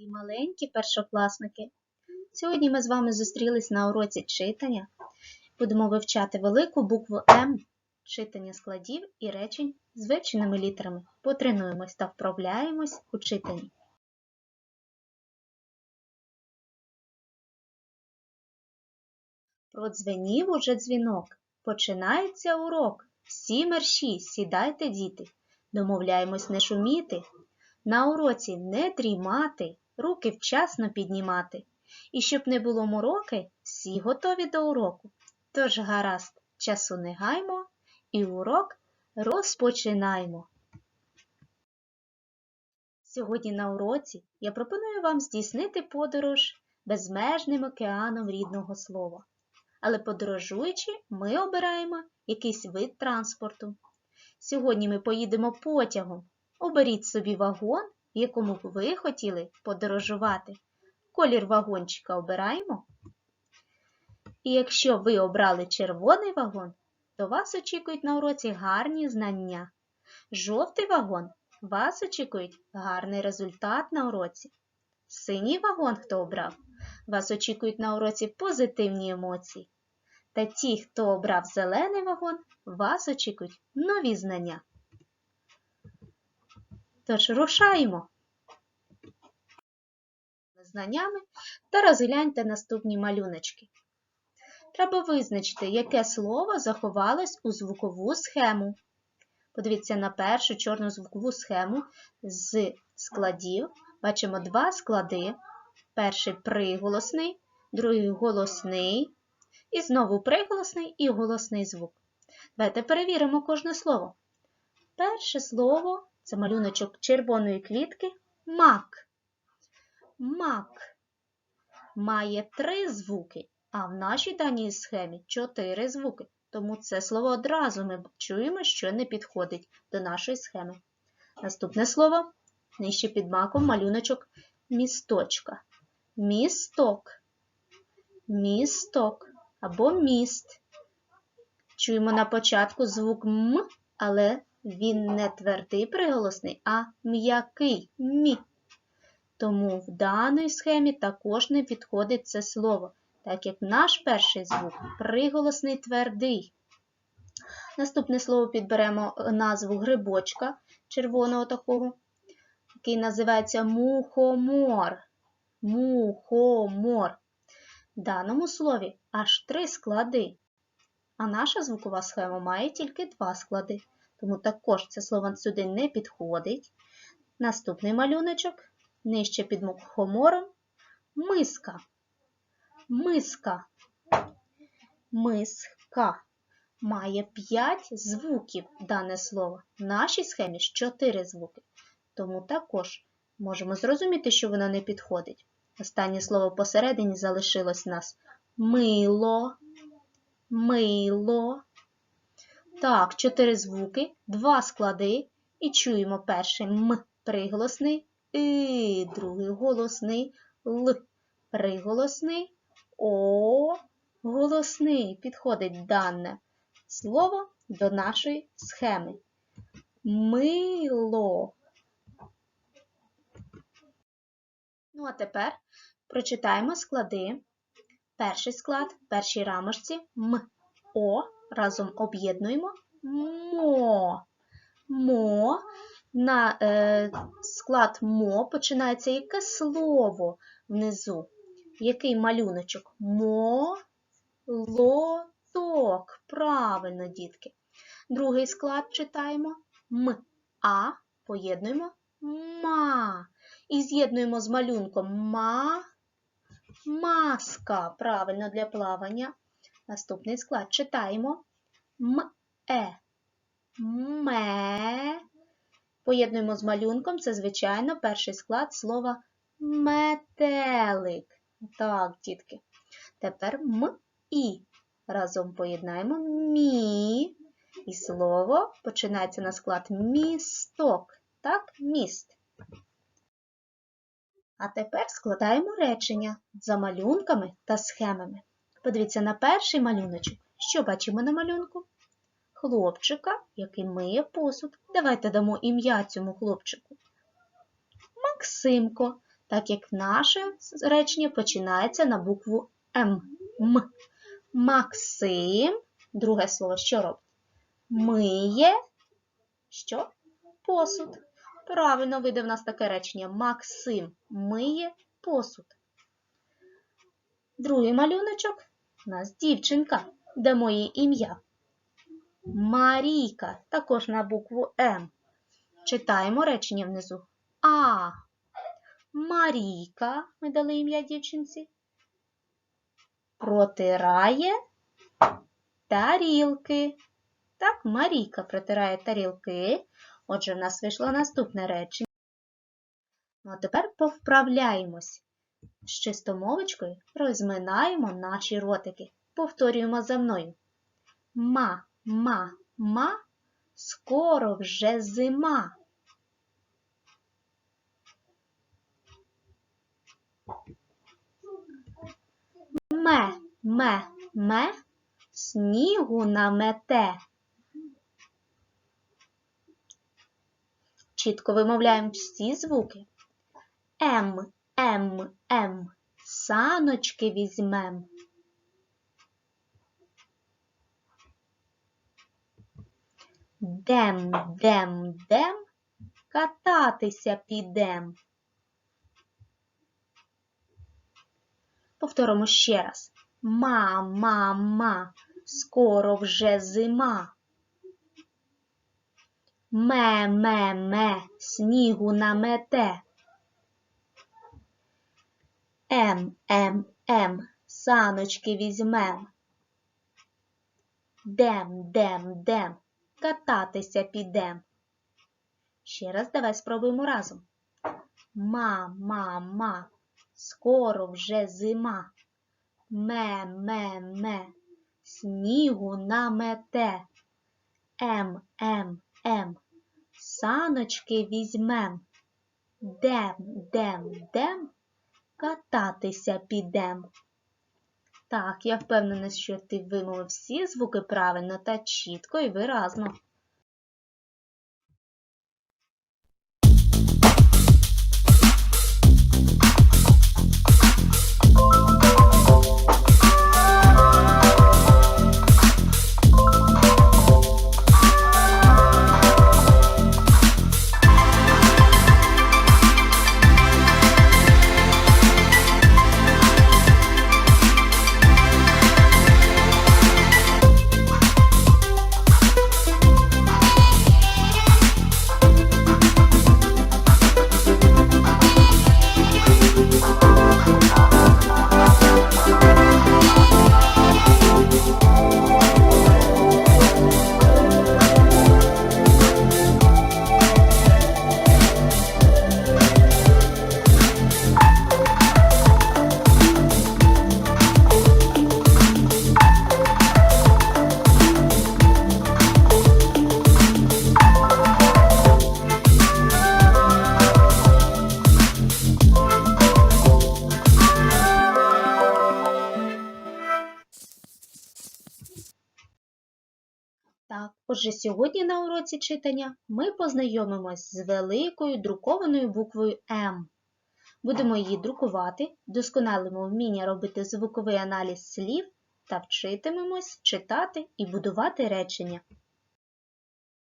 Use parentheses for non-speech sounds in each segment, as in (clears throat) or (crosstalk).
Мої маленькі першокласники. Сьогодні ми з вами зустрілись на уроці читання. Будемо вивчати велику букву М, читання складів і речень з вивченими літерами. Потренуємось та вправляємось у читанні. Продзвенів уже дзвінок. Починається урок. Всі мерші, сідайте, діти. Домовляємось не шуміти. На уроці не дрімати, руки вчасно піднімати. І щоб не було мороки, всі готові до уроку. Тож гаразд, часу не гаймо і урок розпочинаємо. Сьогодні на уроці я пропоную вам здійснити подорож безмежним океаном рідного слова. Але подорожуючи, ми обираємо якийсь вид транспорту. Сьогодні ми поїдемо потягом. Оберіть собі вагон, в якому б ви хотіли подорожувати. Колір вагончика обираємо. І якщо ви обрали червоний вагон, то вас очікують на уроці гарні знання. Жовтий вагон вас очікують гарний результат на уроці. Синій вагон, хто обрав, вас очікують на уроці позитивні емоції. Та ті, хто обрав зелений вагон, вас очікують нові знання. Тож рушаємо знаннями та розгляньте наступні малюночки. Треба визначити, яке слово заховалось у звукову схему. Подивіться на першу чорну звукову схему з складів. Бачимо два склади. Перший приголосний, другий голосний, і знову приголосний і голосний звук. Давайте перевіримо кожне слово. Перше слово це малюночок червоної квітки мак. Мак має три звуки, а в нашій даній схемі чотири звуки. Тому це слово одразу ми чуємо, що не підходить до нашої схеми. Наступне слово нижче під маком малюночок місточка. Місток. Місток або міст. Чуємо на початку звук М, але він не твердий приголосний, а м'який мі. Тому в даній схемі також не підходить це слово, так як наш перший звук приголосний твердий. Наступне слово підберемо назву грибочка червоного такого, який називається мухомор. Мухомор. В даному слові аж три склади, а наша звукова схема має тільки два склади, тому також це слово сюди не підходить. Наступний малюночок нижче під мухомором миска. Миска. Миска. Має 5 звуків дане слово. В нашій схемі 4 звуки. Тому також можемо зрозуміти, що воно не підходить. Останнє слово посередині залишилось у нас мило, мило. Так, чотири звуки, два склади. І чуємо перший М приголосний, І, другий голосний, Л приголосний, О голосний. Підходить дане слово до нашої схеми. Мило. Ну, а тепер прочитаємо склади. Перший склад, першій рамочці М, О. Разом об'єднуємо мо. Мо. На е, склад мо починається яке слово внизу? Який малюночок? Молоток. Правильно, дітки. Другий склад читаємо М, А. Поєднуємо ма. І з'єднуємо з малюнком ма, маска. Правильно для плавання. Наступний склад читаємо м-е. Ме. Поєднуємо з малюнком. Це, звичайно, перший склад слова метелик. Так, дітки. Тепер м-і. Разом поєднаємо мі. І слово починається на склад місток. Так, міст. А тепер складаємо речення за малюнками та схемами. Подивіться на перший малюночок. Що бачимо на малюнку? Хлопчика, який миє посуд. Давайте дамо ім'я цьому хлопчику. Максимко. так як наше речення починається на букву М. М. Максим, друге слово, що робить? Миє що? Посуд. Правильно вийде в нас таке речення. Максим миє посуд. Другий малюночок у нас дівчинка. Дамо їй ім'я. Марійка. Також на букву М. Читаємо речення внизу. А. Марійка. Ми дали ім'я дівчинці. Протирає тарілки. Так, Марійка протирає тарілки. Отже, в нас вийшло наступне речення. Ну, а тепер повправляємось. З чистомовочкою розминаємо наші ротики. Повторюємо за мною. Ма, ма, ма, скоро вже зима. Ме, ме, ме, снігу намете. Чітко вимовляємо всі звуки. М, М, М. Саночки візьмем. Дем, дем, дем, кататися підем. Повторимо ще раз. Ма, ма, ма, скоро вже зима. Ме, ме, ме, снігу намете. Ем, ем, ем, саночки візьмем. Дем, дем, дем, кататися підем. Ще раз давай спробуємо разом. Ма, ма, ма, скоро вже зима. Ме, ме, ме, снігу намете. Ем, ем, ем, саночки візьмем. Дем, дем, дем, кататися підем. Так, я впевнена, що ти вимовив всі звуки правильно та чітко і виразно. Отже, сьогодні на уроці читання ми познайомимось з великою друкованою буквою М. Будемо її друкувати, досконалимо вміння робити звуковий аналіз слів та вчитимемось читати і будувати речення.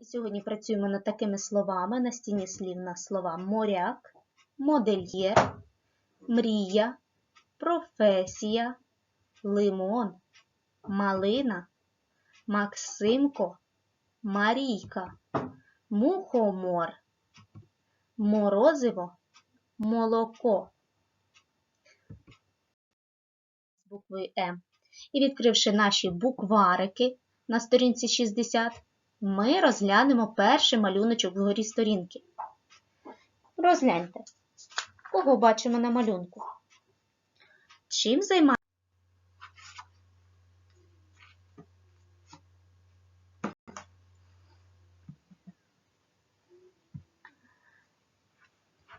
Сьогодні працюємо над такими словами на стіні слів на слова моряк, модельєр, мрія, професія, лимон, малина. Максимко, Марійка, мухомор, морозиво, молоко з буквою М. І відкривши наші букварики на сторінці 60, ми розглянемо перший малюночок вгорі сторінки. Розгляньте, кого бачимо на малюнку. Чим займається?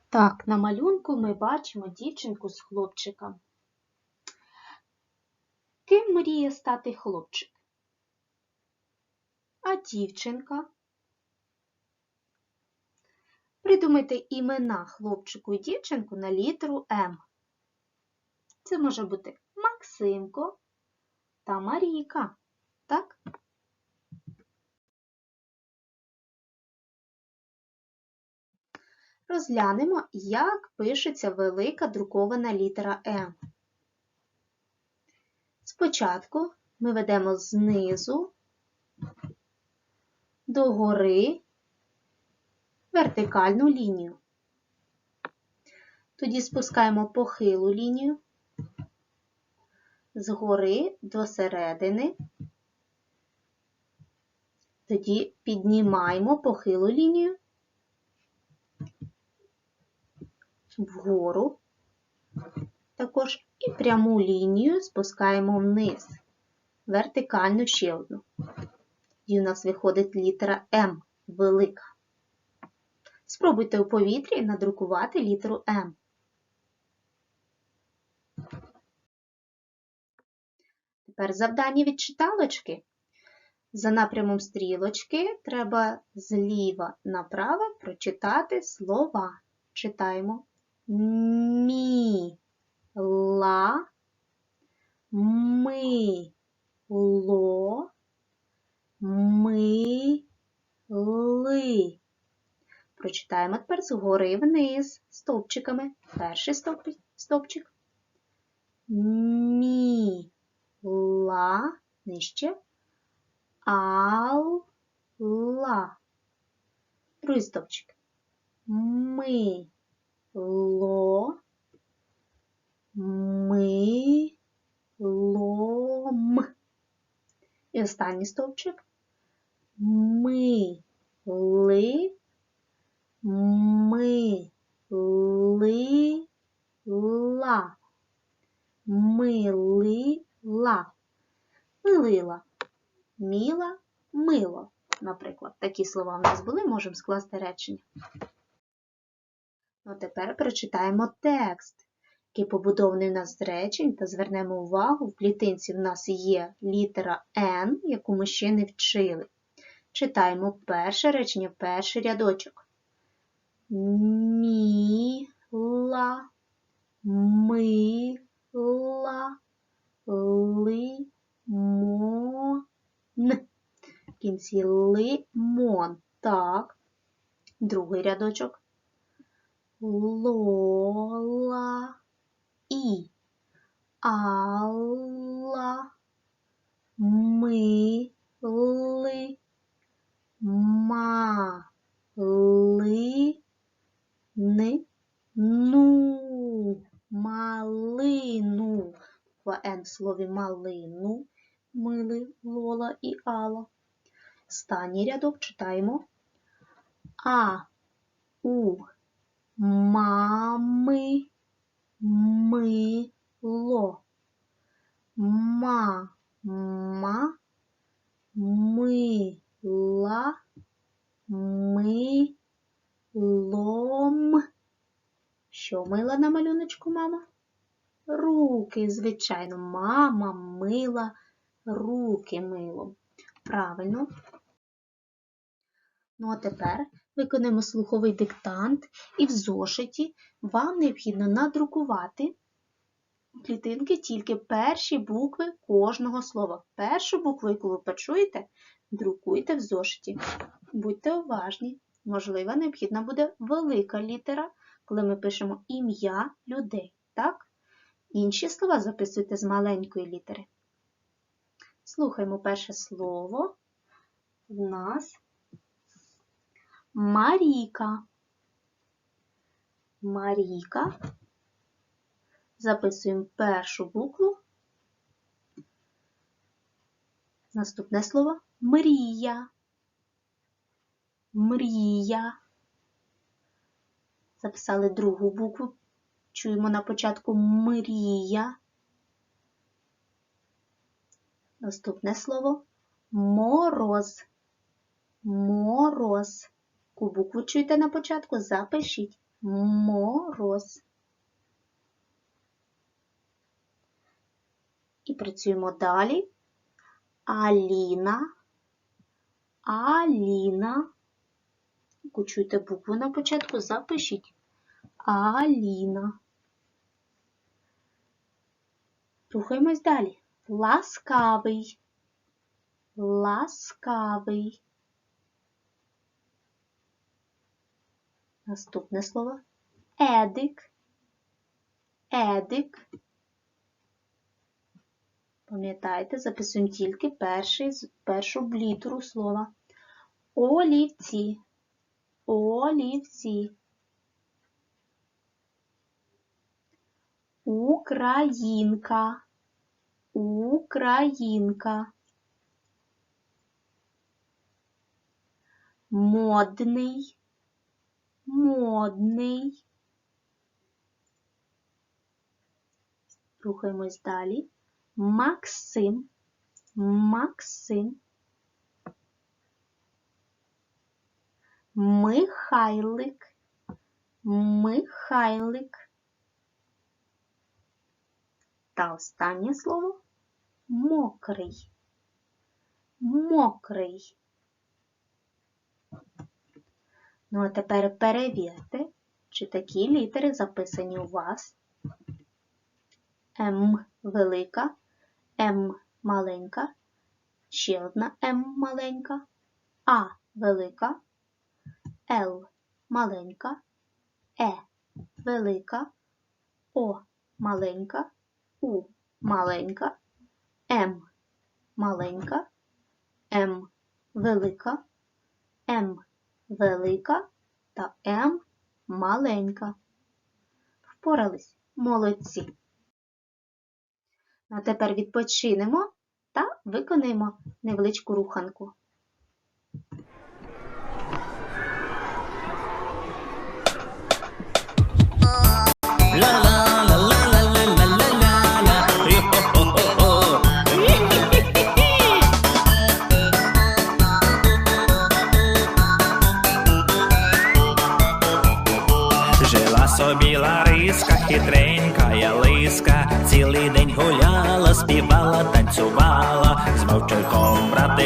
Так, на малюнку ми бачимо дівчинку з хлопчиком. Ким мріє стати хлопчик? А дівчинка? Придумайте імена хлопчику і дівчинку на літеру М. Це може бути Максимко та Марійка. Так? Розглянемо, як пишеться велика друкована літера М. Спочатку ми ведемо знизу до гори вертикальну лінію. Тоді спускаємо похилу лінію згори до середини. Тоді піднімаємо похилу лінію вгору, також і пряму лінію спускаємо вниз, вертикально ще одну. І у нас виходить літера М велика. Спробуйте у повітрі надрукувати літеру М. Тепер завдання від читалочки. За напрямом стрілочки треба зліва направо прочитати слова. Читаємо мі, ла, ми, ло, ми, ли. Прочитаємо тепер згори вниз стовпчиками. Перший стовпчик. Мі, ла, нижче. Ал, ла. Другий стовпчик. Ми, ло, ми, лом. І останній стовпчик. Ми, ли, ми, ли, ла. Милила. Милила. Міла, мило. Наприклад, такі слова в нас були, можемо скласти речення. Ну, тепер прочитаємо текст, який побудований у нас речень, та звернемо увагу, в клітинці в нас є літера Н, яку ми ще не вчили. Читаємо перше речення, перший рядочок. Міла, мила, лимон. В кінці лимон. Так. Другий рядочок. Лола і Алла. Ми ли ма ни ну малину. В Н в слові малину мили Лола і Алла. Останній рядок читаємо. А у мами мило. Мама мила милом. Що мила на малюночку, мама? Руки, звичайно, мама мила руки милом. Правильно. Ну, а тепер виконуємо слуховий диктант, і в зошиті вам необхідно надрукувати клітинки тільки перші букви кожного слова. Першу букву, яку ви почуєте, друкуйте в зошиті. Будьте уважні. Можливо, необхідна буде велика літера, коли ми пишемо ім'я людей. Так? Інші слова записуйте з маленької літери. Слухаємо перше слово. В нас Маріка. Маріка. Записуємо першу букву. Наступне слово мрія. Мрія. Записали другу букву. Чуємо на початку мрія. Наступне слово мороз. Мороз. Букву чуєте на початку, запишіть мороз. І працюємо далі. Аліна, Аліна. Яку букву на початку, запишіть. Аліна. Рухаємось далі. Ласкавий. Ласкавий. Наступне слово. Едик. Едик. Пам'ятайте, записуємо тільки перший, першу літеру слова. Олівці. Олівці. Українка. Українка. Модний. Модний. Рухаємось далі. Максим. Максим. Михайлик. Михайлик. Та останнє слово мокрий. Мокрий. Ну, а тепер перевірте, чи такі літери записані у вас. М велика, М маленька, ще одна М маленька, А велика, Л маленька, Е велика, О маленька, У маленька, М маленька, М велика, М велика та М маленька. Впорались молодці. А тепер відпочинемо та виконаємо невеличку руханку.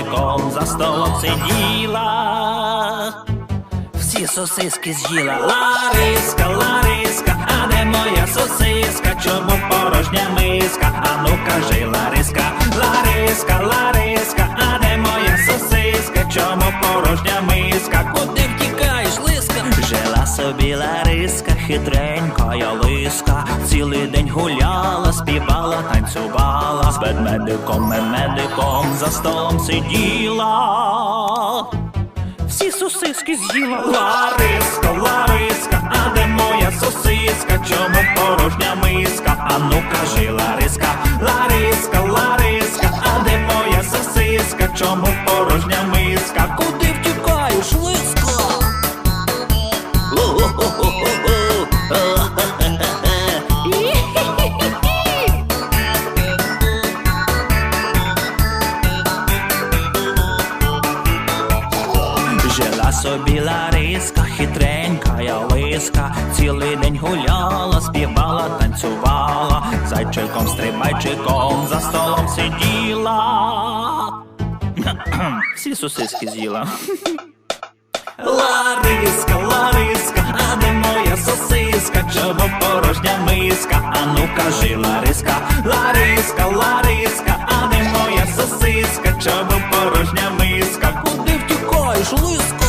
Вовчиком, за столом сиділа. Всі сосиски з'їла Лариска, Лариска, а де моя сосиска? Чому порожня миска? А ну кажи, Лариска, Лариска, Лариска, а де моя сосиска? Чому порожня миска? Куди собі Лариска, хитренька лиска, цілий день гуляла, співала, танцювала, з ведмедиком, медиком за столом сиділа всі сосиски з'їла. Лариска, Лариска, а де моя сосиска? Чому порожня миска? А ну кажи, Лариска, Лариска, Лариска, а де моя сосиска? Чому порожня миска? Куди втікаєш, лиска? Лиска, цілий день гуляла, співала, танцювала, зайчиком, стрибайчиком за столом сиділа. (clears throat) Всі сосиски з'їла. Лариска, Лариска, а де моя сосиска? Чому порожня миска? А ну кажи, Лариска, Лариска, Лариска, а де моя сосиска? Чому порожня миска? Куди втікаєш, лиска?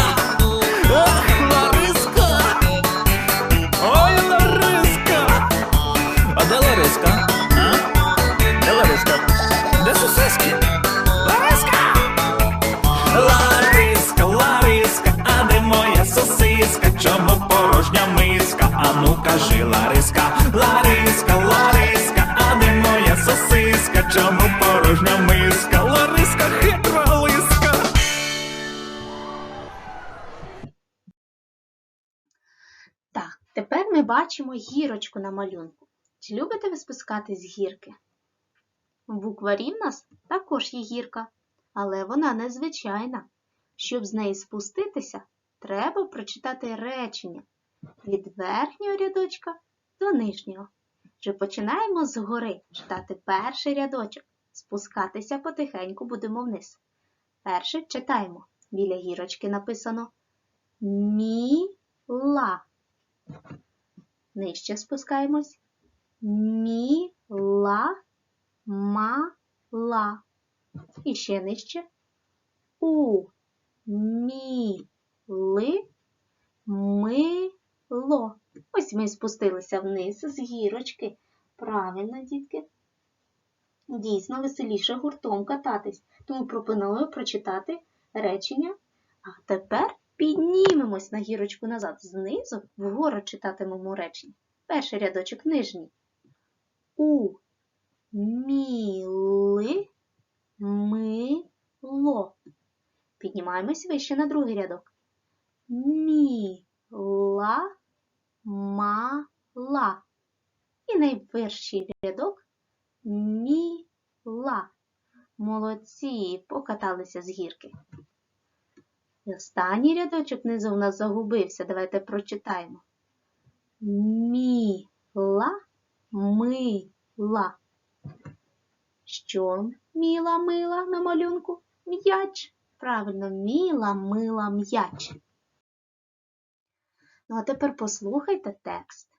кажи Лариска, Лариска, Лариска, а де моя сосиска, чому порожня миска, Лариска, хитра лиска. Так, тепер ми бачимо гірочку на малюнку. Чи любите ви спускати з гірки? В букварі в нас також є гірка, але вона незвичайна. Щоб з неї спуститися, треба прочитати речення, від верхнього рядочка до нижнього. Вже починаємо згори читати перший рядочок. Спускатися потихеньку будемо вниз. Перше читаємо. Біля гірочки написано Міла. Нижче спускаємось. Міла, мала. І ще нижче. У, мі, ли, мило. Ось ми спустилися вниз з гірочки. Правильно, дітки. Дійсно веселіше гуртом кататись, тому пропоную прочитати речення. А тепер піднімемось на гірочку назад. Знизу вгору читатимемо речення. Перший рядочок нижній. У міли мило. Піднімаємось вище на другий рядок. Міла мала. І найперший рядок міла. Молодці, покаталися з гірки. І останній рядочок внизу в нас загубився. Давайте прочитаємо. Міла, мила. Що міла мила на малюнку? М'яч. Правильно, міла мила м'яч. Ну, а тепер послухайте текст.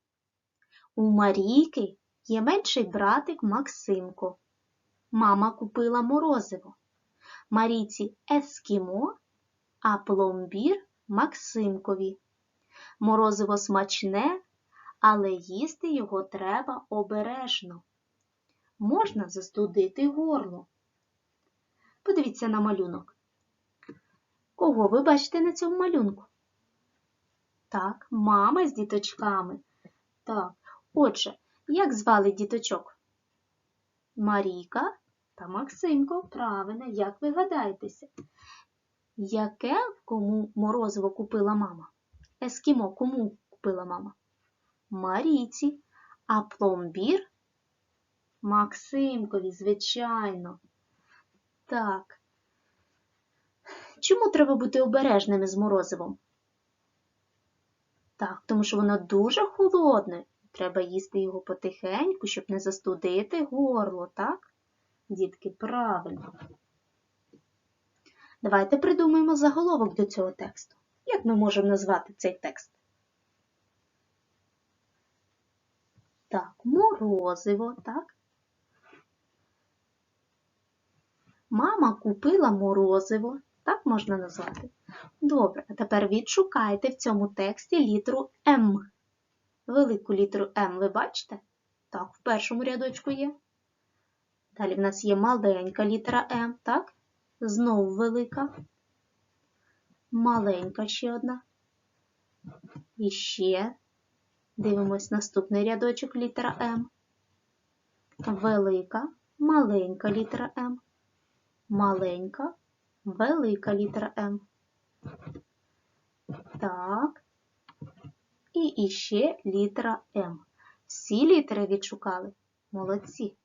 У Марійки є менший братик Максимко. Мама купила морозиво. Марійці ескімо, а пломбір Максимкові. Морозиво смачне, але їсти його треба обережно. Можна застудити горло. Подивіться на малюнок. Кого ви бачите на цьому малюнку? Так, мама з діточками. Так, отже, як звали діточок? Марійка та Максимко. Правильно, як ви гадаєтеся? Яке кому морозиво купила мама? Ескімо кому купила мама? Марійці. А пломбір? Максимкові, звичайно. Так. Чому треба бути обережними з морозивом? Так, тому що воно дуже холодне. Треба їсти його потихеньку, щоб не застудити горло, так? Дітки, правильно. Давайте придумаємо заголовок до цього тексту. Як ми можемо назвати цей текст? Так, морозиво, так? Мама купила морозиво, так можна назвати? Добре, тепер відшукайте в цьому тексті літеру М. Велику літеру М ви бачите? Так, в першому рядочку є. Далі в нас є маленька літера М, так? Знову велика. Маленька ще одна. І ще дивимось наступний рядочок літера М. Велика, маленька літера М. Маленька, велика літера М. Так. І іще літера М. Всі літери відшукали. Молодці.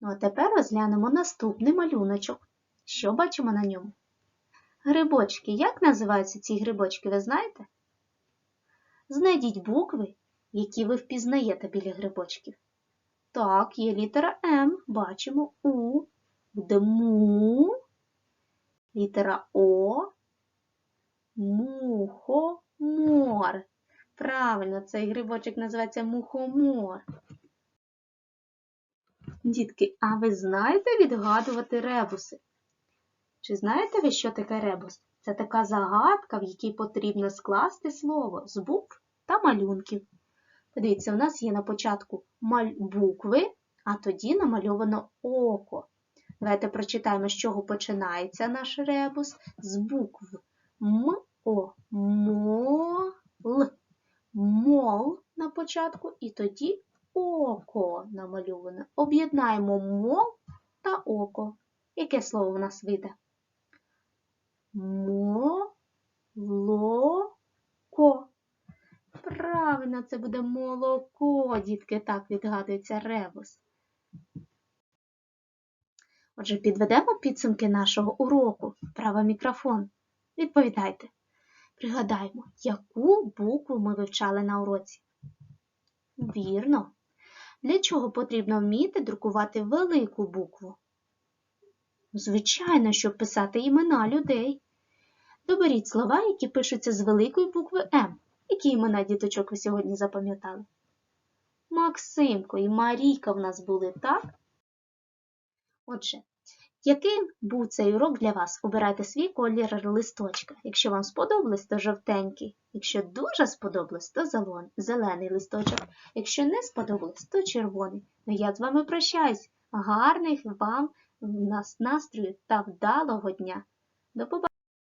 Ну, а тепер розглянемо наступний малюночок. Що бачимо на ньому? Грибочки. Як називаються ці грибочки, ви знаєте? Знайдіть букви, які ви впізнаєте біля грибочків. Так, є літера М, бачимо У, буде му, літера О, мухомор. Правильно, цей грибочок називається мухомор. Дітки, а ви знаєте відгадувати ребуси? Чи знаєте ви, що таке ребус? Це така загадка, в якій потрібно скласти слово з букв та малюнків. Подивіться, у нас є на початку букви, а тоді намальовано око. Давайте прочитаємо, з чого починається наш ребус. З букв М, О, Мол, мол на початку, і тоді око намальоване. Об'єднаємо мол та око. Яке слово в нас вийде? Молоко. Правильно, це буде молоко, дітки, так відгадується ребус. Отже, підведемо підсумки нашого уроку. Право мікрофон. Відповідайте. Пригадаємо, яку букву ми вивчали на уроці. Вірно. Для чого потрібно вміти друкувати велику букву? Звичайно, щоб писати імена людей. Доберіть слова, які пишуться з великої букви М. Які імена діточок ви сьогодні запам'ятали? Максимко і Марійка в нас були, так? Отже, яким був цей урок для вас? Обирайте свій колір листочка. Якщо вам сподобалось, то жовтенький. Якщо дуже сподобалось, то зелений листочок. Якщо не сподобалось, то червоний. Ну я з вами прощаюсь. Гарних вам настрою та вдалого дня. До побачення!